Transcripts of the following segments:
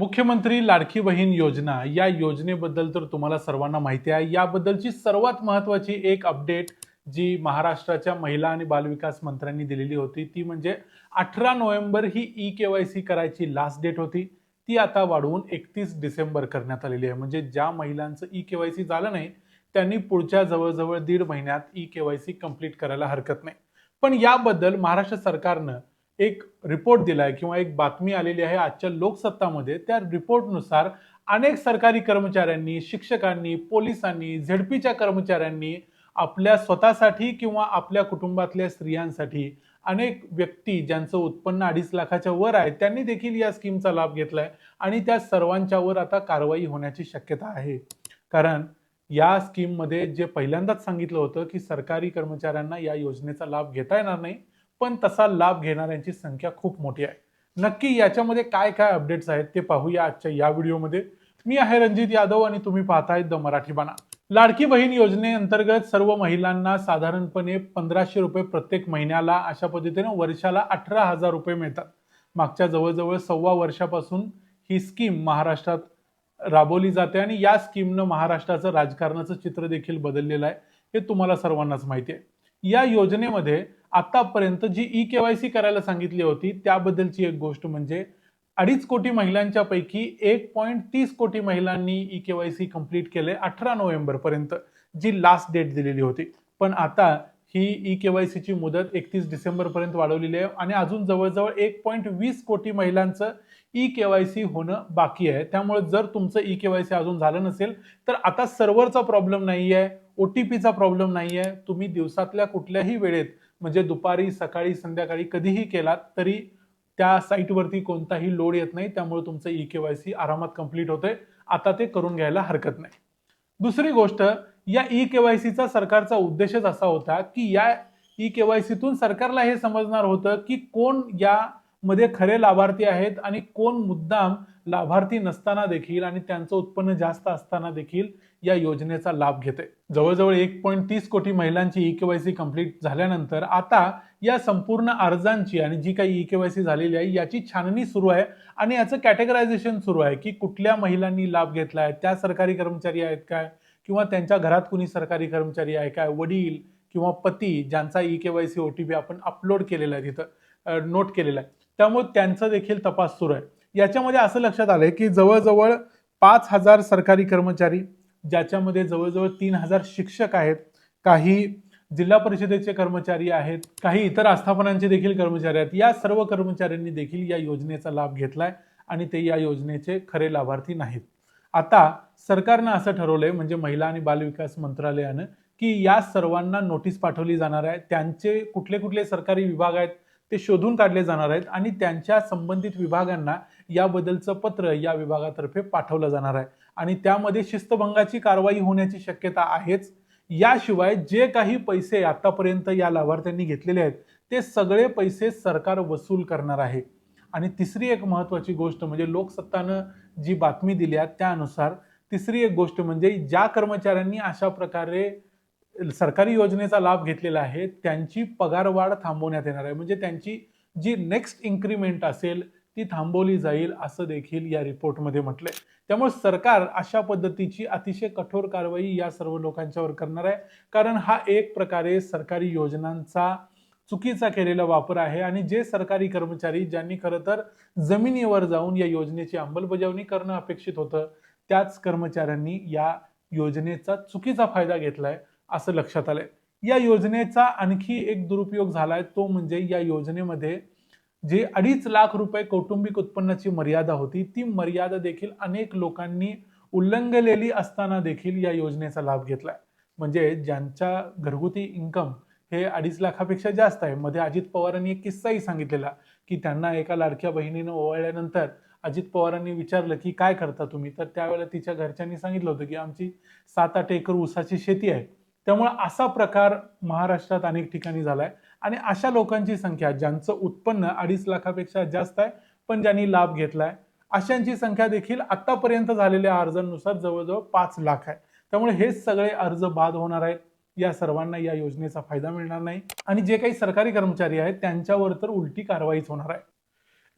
मुख्यमंत्री लाडकी बहीण योजना या योजनेबद्दल तर तुम्हाला सर्वांना माहिती आहे. याबद्दलची सर्वात महत्वाची एक अपडेट जी महाराष्ट्राच्या महिला आणि बालविकास मंत्र्यांनी दिलेली होती ती म्हणजे अठरा नोव्हेंबर ही ई के वाय सी करायची लास्ट डेट होती. ती आता वाढवून एकतीस डिसेंबर करण्यात आलेली आहे. म्हणजे ज्या महिलांचं ई के वाय सी झालं नाही त्यांनी पुढच्या जवळजवळ दीड महिन्यात E K Y C complete करायला हरकत नाही. पण याबद्दल महाराष्ट्र सरकारनं एक रिपोर्ट दिलाय किंवा एक बातमी आलेली आहे आजच्या लोकसत्तामध्ये. त्या रिपोर्टनुसार अनेक सरकारी कर्मचाऱ्यांनी शिक्षकांनी पोलिसांनी झेडपीच्या कर्मचाऱ्यांनी आपल्या स्वतःसाठी किंवा आपल्या कुटुंबातल्या स्त्रियांसाठी अनेक व्यक्ती ज्यांचं उत्पन्न अडीच लाखाच्या वर आहे त्यांनी देखील या स्कीमचा लाभ घेतलाय आणि त्या सर्वांच्यावर आता कारवाई होण्याची शक्यता आहे. कारण या स्कीममध्ये जे पहिल्यांदाच सांगितलं होतं की सरकारी कर्मचाऱ्यांना या योजनेचा लाभ घेता येणार नाही. पण तसा लाभ घेणाऱ्यांची संख्या खूप मोठी आहे. नक्की याच्यामध्ये काय काय अपडेट्स आहेत ते पाहूया आजच्या या व्हिडिओमध्ये. मी आहे रणजित यादव आणि तुम्ही पाहताय द मराठी बाणा. लाडकी बहीण योजनेअंतर्गत सर्व महिलांना साधारणपणे पंधराशे रुपये प्रत्येक महिन्याला अशा पद्धतीने वर्षाला अठरा हजार रुपये मिळतात. मागच्या जवळजवळ सव्वा वर्षापासून ही स्कीम महाराष्ट्रात राबवली जाते आणि या स्कीमनं महाराष्ट्राचं राजकारणाचं चित्र देखील बदललेलं आहे. हे तुम्हाला सर्वांनाच माहिती आहे. या योजनेमध्ये आतापर्यंत जी ई केवायसी करायला सांगितली होती त्याबद्दलची एक गोष्ट म्हणजे अडीच कोटी महिलांच्या पैकी एक पॉईंट तीस कोटी महिलांनी ई केवायसी कंप्लीट केले अठरा नोव्हेंबर पर्यंत जी लास्ट डेट दिलेली होती. पण आता ही ई केवायसीची मुदत एकतीस डिसेंबर पर्यंत वाढवलेली आहे आणि अजून जवळजवळ एक पॉईंट वीस कोटी महिलांचं ई के वाय सी होणं बाकी आहे. त्यामुळे जर तुमचं ई के वाय सी अजून झालं नसेल तर आता सर्व्हरचा प्रॉब्लेम नाही आहे ओ टी पीचा प्रॉब्लेम नाही आहे तुम्ही दिवसातल्या कुठल्याही वेळेत म्हणजे दुपारी सकाळी संध्याकाळी कधीही केलात तरी त्या साईटवरती कोणताही लोड येत नाही. त्यामुळे तुमचं ई के वाय सी आरामात कंप्लीट होतंय. आता ते करून घ्यायला हरकत नाही. दुसरी गोष्ट या ई के वाय सीचा सरकारचा उद्देशच असा होता की या ई के वाय सीतून सरकारला हे समजणार होतं की कोण या मध्ये खरे लाभार्थी आहेत आणि कोण मुद्दाम लाभार्थी नसताना देखील आणि त्यांचं उत्पन्न जास्त असताना देखील या योजनेचा लाभ घेते. जवळजवळ एक पॉईंट तीस कोटी महिलांची ई केवायसी कंप्लीट झाल्यानंतर आता या संपूर्ण अर्जांची आणि जी काही ई केवायसी झालेली आहे याची छाननी सुरू आहे आणि याचं कॅटेगरायझेशन सुरू आहे की कुठल्या महिलांनी लाभ घेतला आहे त्या सरकारी कर्मचारी आहेत काय? किंवा त्यांच्या घरात कुणी सरकारी कर्मचारी आहे काय? वडील किंवा पती ज्यांचा E KYC O T P आपण अपलोड केलेला आहे तिथं नोट केलेला आहे. त्यामुळे त्यांचा देखील तपास सुरू आहे. याच्यामध्ये असं लक्षात आलंय की जवळजवळ पाच हजार सरकारी कर्मचारी ज्याच्यामध्ये जवळजवळ तीन हजार शिक्षक आहेत काही जिल्हा परिषदेचे कर्मचारी आहेत काही इतर आस्थापनांचे देखील कर्मचारी आहेत या सर्व कर्मचाऱ्यांनी देखील या योजनेचा लाभ घेतलाय आणि ते या योजनेचे खरे लाभार्थी नाहीत. आता सरकारनं असं ठरवलंय म्हणजे महिला आणि बालविकास मंत्रालयानं की या सर्वांना नोटीस पाठवली जाणार आहे. त्यांचे कुठले कुठले सरकारी विभाग आहेत ते शोधून काढले जाणार आहेत आणि त्यांच्या संबंधित विभागांना याबद्दलचं पत्र या विभागातर्फे पाठवलं जाणार आहे. आणि त्यामध्ये शिस्तभंगाची कारवाई होण्याची शक्यता आहेच. याशिवाय जे काही पैसे आतापर्यंत या लाभार्थ्यांनी घेतलेले आहेत ते सगळे पैसे सरकार वसूल करणार आहे. आणि तिसरी एक महत्त्वाची गोष्ट म्हणजे लोकसत्तानं जी बातमी दिली आहे त्यानुसार तिसरी एक गोष्ट म्हणजे ज्या कर्मचाऱ्यांनी अशा प्रकारे सरकारी योजनेचा लाभ घेतलेला आहे त्यांची पगारवाढ थांबवण्यात येणार आहे. म्हणजे त्यांची जी नेक्स्ट इन्क्रीमेंट असेल ती थांबवली जाईल असं देखील या रिपोर्टमध्ये म्हटलंय. त्यामुळे सरकार अशा पद्धतीची अतिशय कठोर कारवाई या सर्व लोकांच्यावर करणार आहे. कारण हा एक प्रकारे सरकारी योजनांचा चुकीचा केलेला वापर आहे आणि जे सरकारी कर्मचारी ज्यांनी खरं तर जमिनीवर जाऊन या योजनेची अंमलबजावणी करणं अपेक्षित होतं त्याच कर्मचाऱ्यांनी या योजनेचा चुकीचा फायदा घेतलाय. असं लक्षात आलंय. या योजनेचा आणखी एक दुरुपयोग झालाय तो म्हणजे या योजनेमध्ये जे अडीच लाख रुपये कौटुंबिक उत्पन्नाची मर्यादा होती ती मर्यादा देखील अनेक लोकांनी उल्लंघलेली असताना देखील या योजनेचा लाभ घेतलाय. म्हणजे ज्यांच्या घरगुती इन्कम हे अडीच लाखापेक्षा जास्त आहे. मध्ये अजित पवारांनी एक किस्साही सांगितलेला की त्यांना एका लाडक्या बहिणीनं ओवाळल्यानंतर अजित पवारांनी विचारलं की काय करता तुम्ही? तर त्यावेळेला तिच्या घरच्यांनी सांगितलं होतं की आमची सात आठ एकर ऊसाची शेती आहे. त्यामुळे असा प्रकार महाराष्ट्रात अनेक ठिकाणी झालाय. आणि अशा लोकांची संख्या ज्यांचं उत्पन्न अडीच लाखापेक्षा जास्त आहे पण ज्यांनी लाभ घेतलाय अशांची संख्या देखील आतापर्यंत झालेल्या अर्जांनुसार जवळजवळ पाच लाख आहे. त्यामुळे हे सगळे अर्ज बाद होणार आहेत. या सर्वांना या योजनेचा फायदा मिळणार नाही. आणि जे काही सरकारी कर्मचारी आहेत त्यांच्यावर तर उलटी कारवाईच होणार आहे.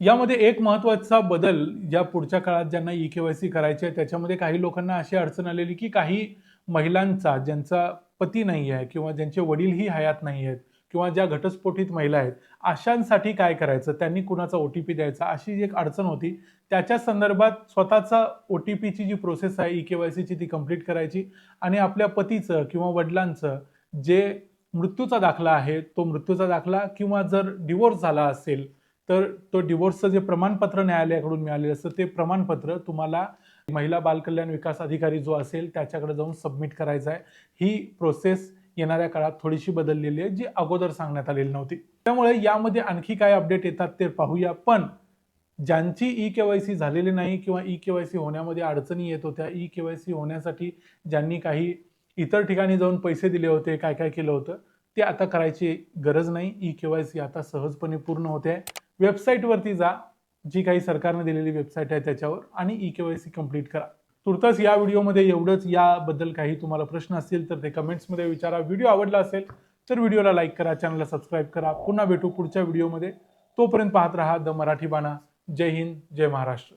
यामध्ये एक महत्त्वाचा बदल या पुढच्या काळात ज्यांना ई केवायसी करायची आहे त्याच्यामध्ये काही लोकांना अशी अडचण आलेली की काही महिलांचा ज्यांचा पती नाही आहे किंवा ज्यांचे वडीलही हयात नाही आहेत किंवा ज्या घटस्फोटीत महिला आहेत अशांसाठी काय करायचं? त्यांनी कुणाचा ओ टी पी द्यायचा? अशी जी एक अडचण होती त्याच्या संदर्भात स्वतःचा ओ टी पीची जी प्रोसेस आहे ई के वाय सीची ती कंप्लीट करायची आणि आपल्या पतीचं किंवा वडिलांचं जे मृत्यूचा दाखला आहे तो मृत्यूचा दाखला किंवा जर डिवोर्स झाला असेल तर तो डिवोर्सचं जे प्रमाणपत्र न्यायालयाकडून मिळालेलं असतं ते प्रमाणपत्र तुम्हाला महिला बालकल्याण विकास अधिकारी जो असेल त्याच्याकडे जाऊन सबमिट करायचा आहे. ही प्रोसेस येणाऱ्या काळात थोडीशी बदललेली आहे जी अगोदर सांगण्यात आलेली नव्हती. त्यामुळे यामध्ये आणखी काय अपडेट येतात ते पाहूया. पण ज्यांची ई के वाय सी झालेली नाही किंवा ई के वाय सी होण्यामध्ये अडचणी येत होत्या ई के वाय सी होण्यासाठी ज्यांनी काही इतर ठिकाणी जाऊन पैसे दिले होते काय काय केलं होतं ते आता करायची गरज नाही. ई के वाय सी आता सहजपणे पूर्ण होते. आहे वेबसाईटवरती जा जी काही सरकारने दिलेली वेबसाईट आहे त्याच्यावर आणि E K Y C complete करा. तुर्तास या व्हिडिओमध्ये एवढंच याबद्दल काही तुम्हाला प्रश्न असतील तर ते कमेंट्समध्ये विचारा. व्हिडिओ आवडला असेल तर व्हिडिओला लाईक करा चॅनलला सबस्क्राईब करा. पुन्हा भेटू पुढच्या व्हिडिओमध्ये. तोपर्यंत पाहत राहा द मराठी बाणा. जय हिंद जय महाराष्ट्र.